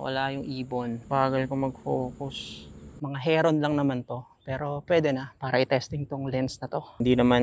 Nawala yung ibon. Bagal ko mag-focus. Mga heron lang naman to. Pero pwede na para i-testing tong lens na to. Hindi naman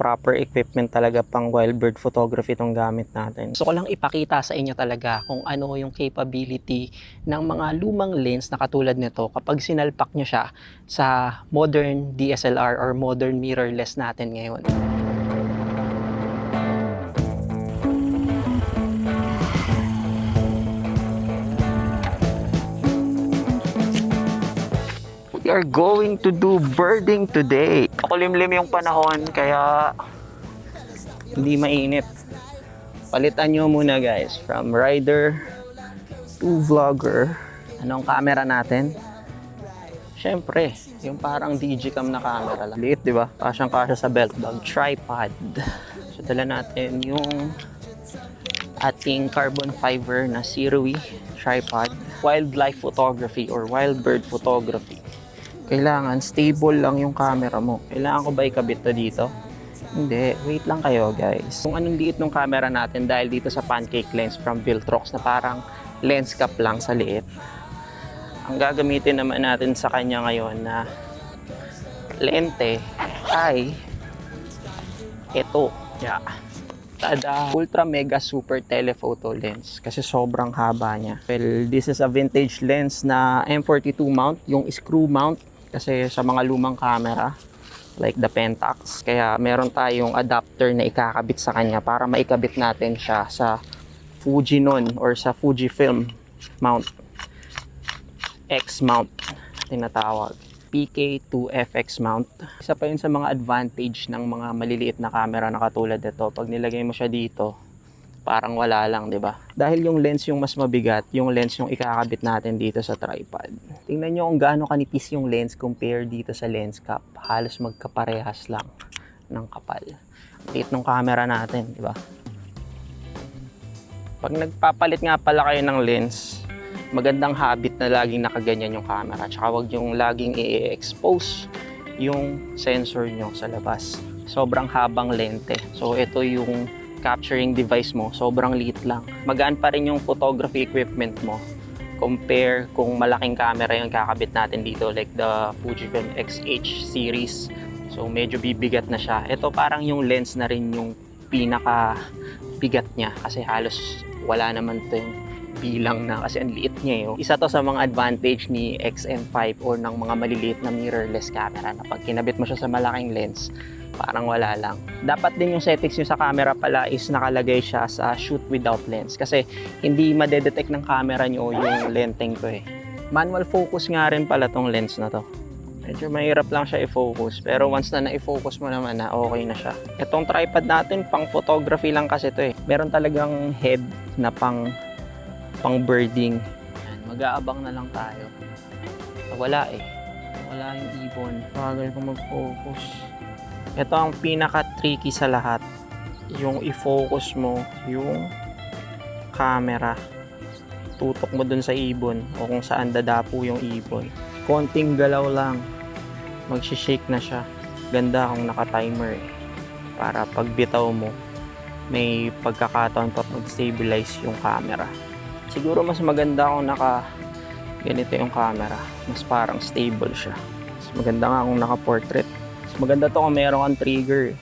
proper equipment talaga pang wild bird photography tong gamit natin. Gusto ko lang ipakita sa inyo talaga kung ano yung capability ng mga lumang lens na katulad nito kapag sinalpak nyo siya sa modern DSLR or modern mirrorless natin ngayon. Are going to do birding today. Kulimlim yung panahon kaya hindi mainit. Palitan nyo muna guys from rider to vlogger. Anong camera natin? Siyempre, yung parang digicam na camera lang. Liit, di ba? Kasyang kasya sa belt bag. Tripod. So, dala natin yung ating carbon fiber na Sirui tripod. Wildlife photography or wild bird photography. Kailangan stable lang yung camera mo. Kailangan ko ba ikabit to dito? Hindi. Wait lang kayo guys. Kung anong liit ng camera natin dahil dito sa pancake lens from Viltrox na parang lens cap lang sa liit. Ang gagamitin naman natin sa kanya ngayon na lente ay ito. Yeah. Tada Ultra Mega Super Telephoto Lens kasi sobrang haba niya. Well, this is a vintage lens na M42 mount, yung screw mount kasi sa mga lumang camera like the Pentax. Kaya meron tayong adapter na ikakabit sa kanya para maikabit natin siya sa Fujinon or sa Fujifilm mount. X mount tinatawag. PK2FX mount. Isa pa yun sa mga advantage ng mga maliliit na camera na katulad nito. Pag nilagay mo siya dito, parang wala lang, di ba? Dahil yung lens yung mas mabigat, yung lens yung ikakabit natin dito sa tripod. Tingnan nyo kung gaano kanipis yung lens compare dito sa lens cap. Halos magkaparehas lang ng kapal. Liit ng camera natin, di ba? Pag nagpapalit nga pala kayo ng lens, magandang habit na laging nakaganyan yung camera. Tsaka wag yung laging i-expose yung sensor nyo sa labas. Sobrang habang lente. So ito yung capturing device mo, sobrang liit lang. Magaan pa rin yung photography equipment mo compare kung malaking camera yung kakabit natin dito like the Fujifilm XH series. So medyo bibigat na siya. Ito parang yung lens na rin yung pinaka bigat niya kasi halos wala naman to yung bilang na kasi ang liit niya yun. Isa to sa mga advantage ni XM5 or ng mga maliliit na mirrorless camera na pag kinabit mo siya sa malaking lens, parang wala lang. Dapat din yung settings nyo sa camera pala is nakalagay siya sa shoot without lens kasi hindi madedetect ng camera nyo yung lenteng to eh. Manual focus nga rin pala tong lens na to. Medyo mahirap lang siya i-focus pero once na na-focus mo naman na okay na siya. Itong tripod natin pang photography lang kasi to eh. Meron talagang head na pang pang birding. Yan, mag-aabang na lang tayo. Wala eh. Wala yung ibon. Bagal ko mag-focus. Ito ang pinaka-tricky sa lahat. Yung i-focus mo yung camera. Tutok mo dun sa ibon o kung saan dadapo yung ibon. Konting galaw lang. Magsishake na siya. Ganda kung naka-timer eh. Para pag bitaw mo, may pagkakataon pa mag-stabilize yung camera. Siguro mas maganda kung naka ganito yung camera. Mas parang stable siya. Mas maganda nga kung naka-portrait. Mas maganda to kung meron kang trigger.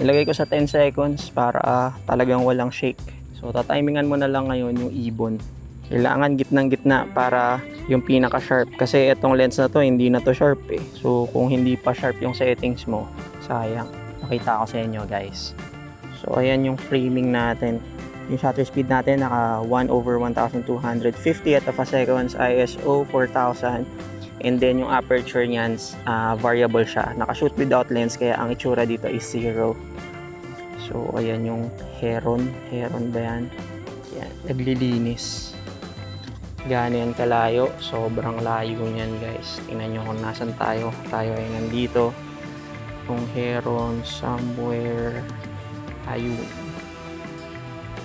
Nilagay ko sa 10 seconds para ah, talagang walang shake. So tatimingan mo na lang ngayon yung ibon. Kailangan gitnang gitna para yung pinaka sharp. Kasi itong lens na to hindi na to sharp eh. So kung hindi pa sharp yung settings mo, sayang. Makita ko sa inyo guys. So ayan yung framing natin. Yung shutter speed natin naka 1 over 1250 at of a seconds ISO 4000 and then yung aperture niyan ah, variable siya. Naka-shoot without lens kaya ang itsura dito is 0 so ayan yung heron. Heron ba yan? Yan naglilinis. Gaano yan kalayo. Sobrang layo niyan guys. Tingnan nyo kung nasan tayo. Tayo ay nandito. Yung heron somewhere. Ayun.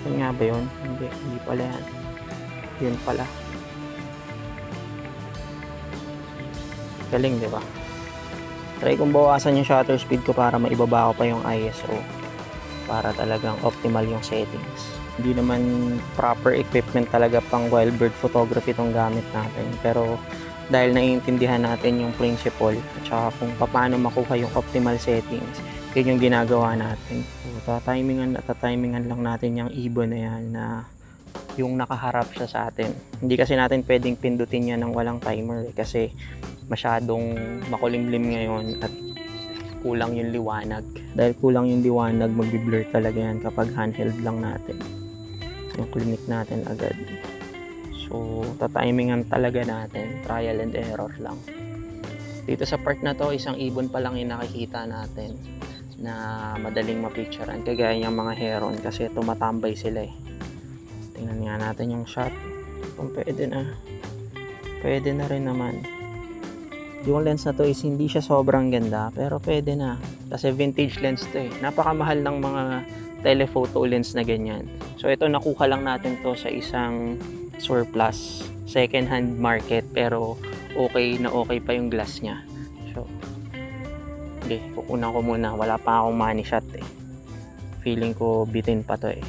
Yun nga ba yun? Hindi, hindi pala yan. Yun pala. Galing, di ba? Try kong bawasan yung shutter speed ko para maibaba ko pa yung ISO. Para talagang optimal yung settings. Hindi naman proper equipment talaga pang wild bird photography itong gamit natin. Pero dahil naiintindihan natin yung principle at saka kung paano makuha yung optimal settings, yun yung ginagawa natin. So, tatimingan at tatimingan lang natin yung ibon na yan na yung nakaharap siya sa atin. Hindi kasi natin pwedeng pindutin yan ng walang timer eh, kasi masyadong makulimlim ngayon at kulang yung liwanag. Dahil kulang yung liwanag, magbi-blur talaga yan kapag handheld lang natin. Yung clinic natin agad. So, tatimingan talaga natin. Trial and error lang. Dito sa part na to, isang ibon pa lang yung nakikita natin na madaling mapicturean. Kagaya yung mga heron kasi tumatambay sila eh. Tingnan nga natin yung shot. Kung pwede na. Pwede na rin naman. Yung lens na to is hindi siya sobrang ganda pero pwede na. Kasi vintage lens to eh. Napakamahal ng mga telephoto lens na ganyan. So ito nakuha lang natin to sa isang surplus second hand market pero okay na okay pa yung glass niya. So Okay, kukunan ko muna. Wala pa akong money shot eh. Feeling ko bitin pa to eh.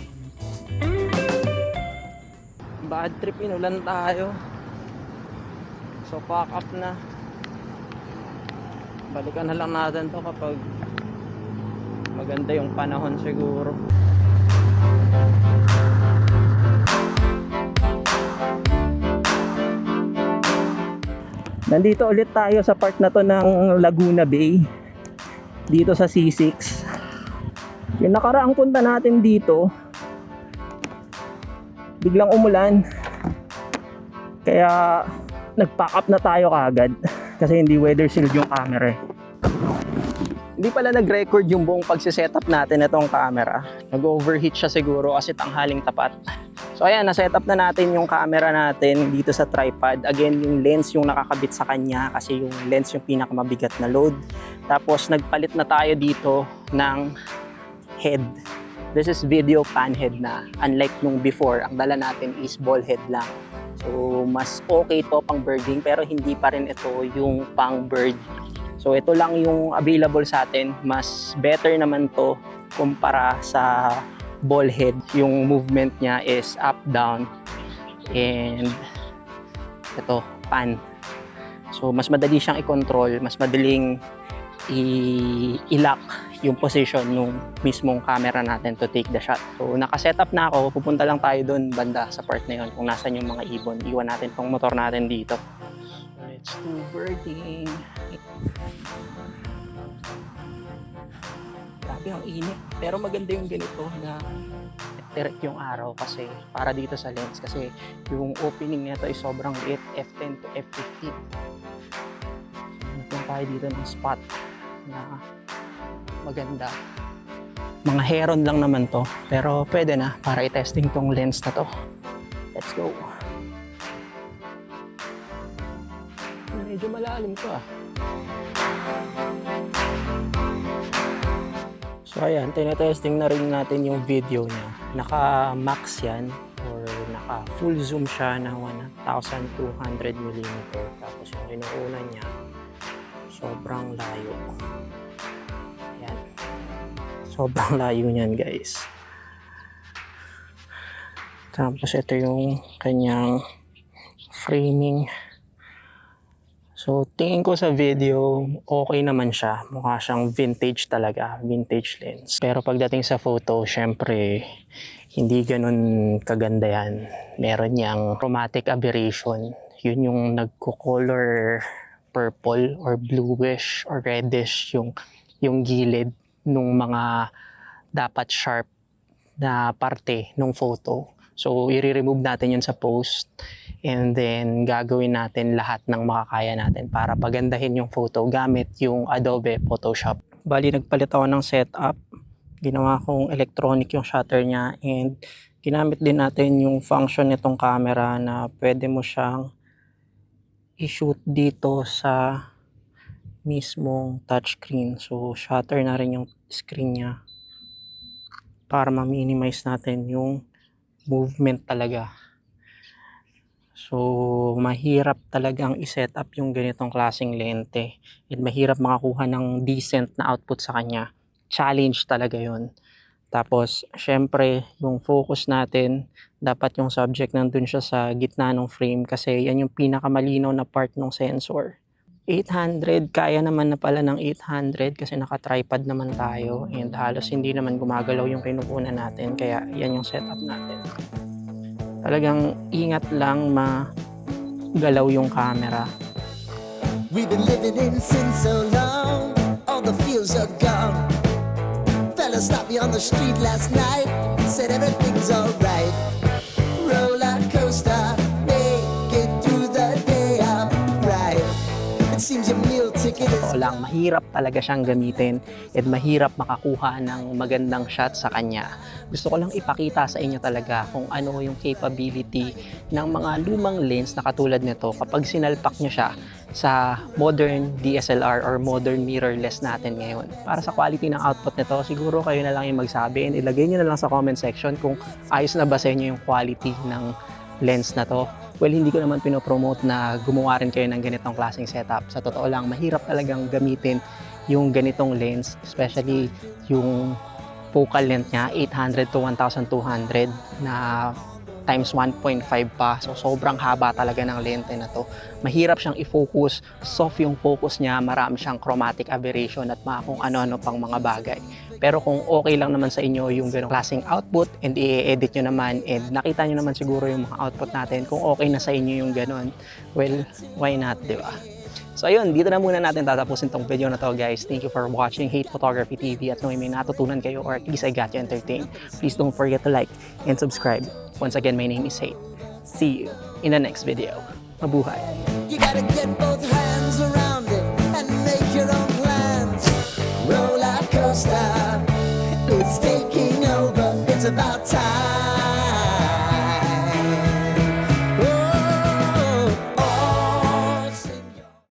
Bad trip, inulan tayo. So pack up na. Balikan na lang natin to kapag maganda yung panahon siguro. Nandito ulit tayo sa part na to ng Laguna Bay. Dito sa C6. Yung nakaraang punta natin dito, biglang umulan. Kaya nag-pack up na tayo kagad kasi hindi weather shield yung camera eh. Hindi pala nag-record yung buong pagsisetup natin itong camera. Nag-overheat siya siguro kasi tanghaling tapat. So ayan, na-setup na natin yung camera natin dito sa tripod. Again, yung lens yung nakakabit sa kanya kasi yung lens yung pinakamabigat na load. Tapos nagpalit na tayo dito ng head. This is video pan head na. Unlike nung before, ang dala natin is ball head lang. So mas okay to pang birding pero hindi pa rin ito yung pang bird. So ito lang yung available sa atin. Mas better naman to kumpara sa ball head. Yung movement niya is up, down, and ito, pan. So mas madali siyang i-control, mas madaling i-lock yung position ng mismong camera natin to take the shot. So naka-setup na ako, pupunta lang tayo doon banda sa part na yun kung nasan yung mga ibon. Iwan natin tong motor natin dito. So, let's do birding. Grabe ang init. Pero maganda yung ganito na direct yung araw kasi para dito sa lens kasi yung opening nito ay sobrang liit F10 to F15 Hanap tayo dito ng spot na maganda mga heron lang naman to pero pwede na para i-testing tong lens na to let's go medyo malalim to ah So ayan, tinetesting na rin natin yung video niya. Naka-max yan or naka-full zoom siya na 1200 mm. Tapos yung kinukunan niya, sobrang layo. Sobrang layo niyan guys. Tapos ito yung kanyang framing. So, tingin ko sa video, okay naman siya. Mukha siyang vintage talaga, vintage lens. Pero pagdating sa photo, syempre, hindi ganun kaganda yan. Meron niyang chromatic aberration. Yun yung nagko-color purple or bluish or reddish yung, yung gilid nung mga dapat sharp na parte nung photo. So, i-remove natin yun sa post and then gagawin natin lahat ng makakaya natin para pagandahin yung photo gamit yung Adobe Photoshop. Bali, nagpalit ako ng setup. Ginawa kong electronic yung shutter niya and ginamit din natin yung function nitong camera na pwede mo siyang i-shoot dito sa mismong touchscreen. So, shutter na rin yung screen niya para ma-minimize natin yung movement talaga. So, mahirap talagang i-set up yung ganitong klaseng lente. And mahirap makakuha ng decent na output sa kanya. Challenge talaga yon Tapos, syempre, yung focus natin, dapat yung subject nandun siya sa gitna ng frame kasi yan yung pinakamalinaw na part ng sensor. 800, kaya naman na pala ng 800 kasi naka-tripod naman tayo and halos hindi naman gumagalaw yung kinukunan natin kaya yan yung setup natin. Talagang ingat lang magalaw yung camera. We've been living in sin so long, all the feels are gone. Fella stopped me on the street last night, said everything's alright. Totoo lang, mahirap talaga siyang gamitin at mahirap makakuha ng magandang shot sa kanya. Gusto ko lang ipakita sa inyo talaga kung ano yung capability ng mga lumang lens na katulad nito kapag sinalpak nyo siya sa modern DSLR or modern mirrorless natin ngayon. Para sa quality ng output nito, siguro kayo na lang yung magsabi and ilagay nyo na lang sa comment section kung ayos na ba sa inyo yung quality ng lens na to. Well, hindi ko naman pinopromote na gumawa rin kayo ng ganitong klaseng setup. Sa totoo lang, mahirap talagang gamitin yung ganitong lens, especially yung focal length niya, 800 to 1,200 na times 1.5 pa. So, sobrang haba talaga ng lente na to. Mahirap siyang i-focus. Soft yung focus niya. Marami siyang chromatic aberration at mga kung ano-ano pang mga bagay. Pero kung okay lang naman sa inyo yung ganong klaseng output and i-edit nyo naman and nakita nyo naman siguro yung mga output natin, kung okay na sa inyo yung ganon, well, why not, di ba? So ayun, dito na muna natin tatapusin tong video na to guys. Thank you for watching Hate Photography TV at kung may natutunan kayo or at least I got you entertained, please don't forget to like and subscribe. Once again, my name is Hate. See you in the next video. Mabuhay!